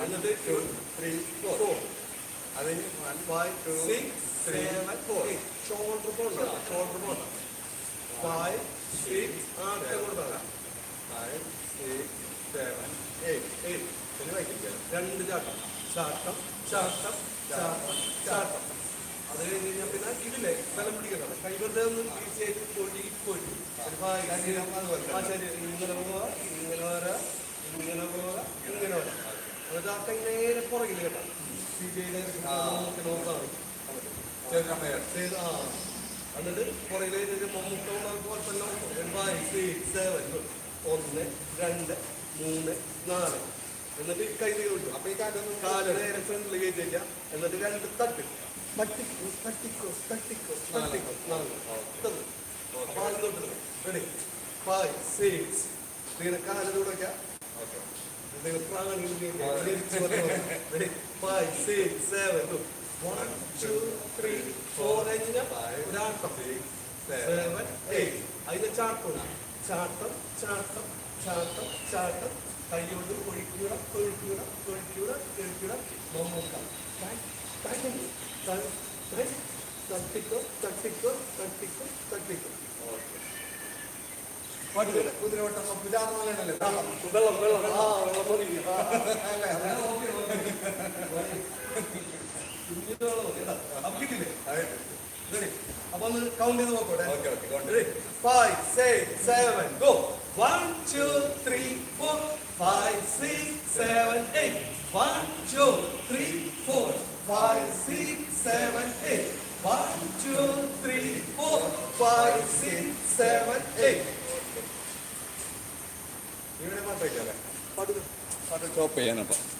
എന്നിട്ട് two three four അതിന് one five two six seven four shoulder പോണ്ട shoulder പോണ്ട ഫൈവ് സിക്സ് ആറ് കൊടുത്താൽ five six seven eight eight പിന്നെ വയ്ക്കില്ല രണ്ട് ചാട്ടം. ചാട്ടം ചാട്ടം ചാട്ടം ചാട്ടം. അത് കഴിഞ്ഞ് കഴിഞ്ഞാൽ പിന്നെ ഇതില്ലേ? സ്ഥലം പിടിക്കണം കൈ വെറുതെ ഒന്ന് ഈസി ആയിട്ട് കൊഴി കൊഴി ഒരു ഭാഗം ശരീരം അതുപോലെ ആ ശരി ഇന്നലെ പോവുക ഇങ്ങനെ വരാ ഇങ്ങനെ പോവുക ഇങ്ങനെ വരാം എന്നിട്ട് ആ കൈ പുറകിൽ കേട്ടോ ചെറുക്കമ്മയാണ് ചെയ്ത് ആ എന്നിട്ട് പുറകിലേക്ക് മുട്ട പോലെ തന്നെ ഫൈവ് സിക്സ് സെവൻ ഒന്ന് രണ്ട് മൂന്ന് നാല് എന്നിട്ട് കൈ കിട്ടും അപ്പൊ ഈ കാലൊന്നും കാൽ നേരെ ഫ്രണ്ടിൽ കയറ്റില്ല എന്നിട്ട് രണ്ട് തട്ട് തട്ടിക്കോ തട്ടിക്കോ തട്ടിക്കോ തട്ടിക്കോ നാല്. അപ്പൊ തൊട്ടത് റെഡി ഫൈവ് സിക്സ് ഇങ്ങനെ കാൽ തുടയ്ക്കാം ഓക്കെ നിങ്ങൾ പ്രാണി ready five six seven one two three four കഴിഞ്ഞ ഒരാട്ടം സെവൻ എയ്റ്റ് അതിന്റെ ചാട്ടം ചാട്ടം ചാട്ടം ചാട്ടം ചാട്ടം കൈകൊണ്ട് ഒഴിക്കുക ഒഴിക്കുക ഒഴിക്കുക ഒഴിക്കുക മമ്മൂക്ക തട്ടിക്കോ തട്ടിക്കോ തട്ടിക്കോ കുതിരവട്ടം പിതാമലല്ലേ വെള്ളം വെള്ളം. ആ വെള്ളം അപ്പൊ ഒന്ന് കൗണ്ട് ചെയ്ത് നോക്കോട്ടെ five six seven go one two three four five six seven eight one two three four five six seven eight one two three four five six seven eight chop ചെയ്യാനപ്പം